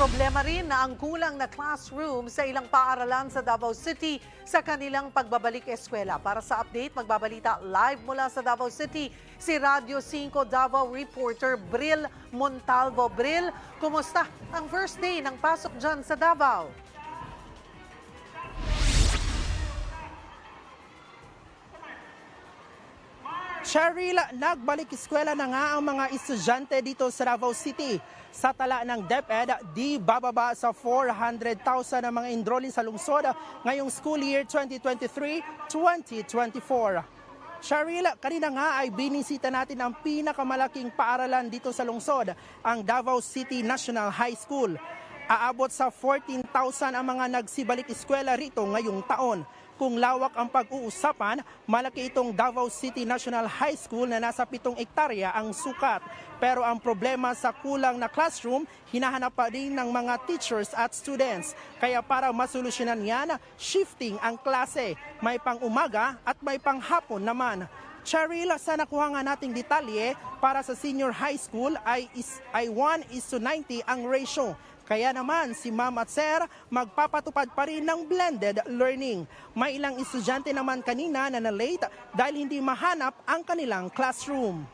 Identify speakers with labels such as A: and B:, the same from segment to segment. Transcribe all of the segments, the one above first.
A: Problema rin na ang kulang na classroom sa ilang paaralan sa Davao City sa kanilang pagbabalik eskwela. Para sa update, magbabalita live mula sa Davao City si Radio 5 Davao reporter Bril Montalvo. Bril, kumusta ang first day ng pasok dyan sa Davao?
B: Cheryl, nagbalik eskwela na nga ang mga estudyante dito sa Davao City. Sa tala ng DepEd, di bababa sa 400,000 ang mga enrolling sa lungsod ngayong school year 2023-2024. Cheryl, kanina nga ay binisita natin ang pinakamalaking paaralan dito sa lungsod, ang Davao City National High School. Aabot sa 14,000 ang mga nagsibalik eskwela rito ngayong taon. Kung lawak ang pag-uusapan, malaki itong Davao City National High School na nasa 7 ektarya ang sukat. Pero ang problema sa kulang na classroom, hinahanap pa rin ng mga teachers at students. Kaya para masolusyonan yan, shifting ang klase. May pang umaga at may pang hapon naman. Cheryl, sa nakuha nga nating detalye, para sa senior high school ay, is, ay 1 is to 90 ang ratio. Kaya naman si ma'am at sir magpapatupad pa rin ng blended learning. May ilang estudyante naman kanina na na-late dahil hindi mahanap ang kanilang classroom.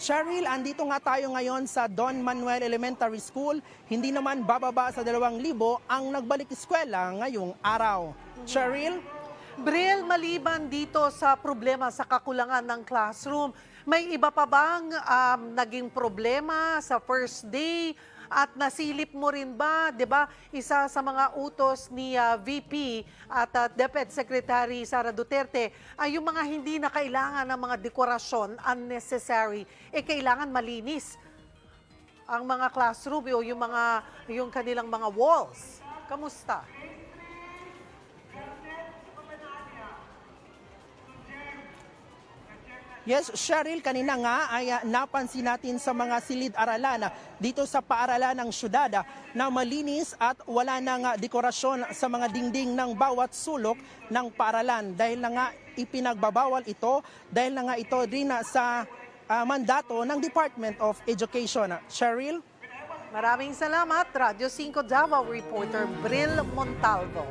B: Cheryl, andito nga tayo ngayon sa Don Manuel Elementary School. Hindi naman bababa sa 2,000 ang nagbalik eskwela ngayong araw. Cheryl?
A: Bril, maliban dito sa problema sa kakulangan ng classroom, may iba pa bang um, naging problema sa first day? At nasilip mo rin ba, 'di ba? Isa sa mga utos ni ah, VP at uh, DepEd Secretary Sara Duterte ay yung mga hindi na kailangan ng mga dekorasyon unnecessary, eh kailangan malinis ang mga classroom o yung mga yung kanilang mga walls. Kamusta?
B: Yes, Cheryl, kanina nga ay ah, napansin natin sa mga silid-aralan ah, dito sa paaralan ng syudad ah, na malinis at wala nang ah, dekorasyon sa mga dingding ng bawat sulok ng paaralan dahil na nga ipinagbabawal ito dahil na nga ito din ah, sa ah, mandato ng Department of Education. Cheryl?
A: Maraming salamat, Radio 5 Davao reporter Bril Montalvo.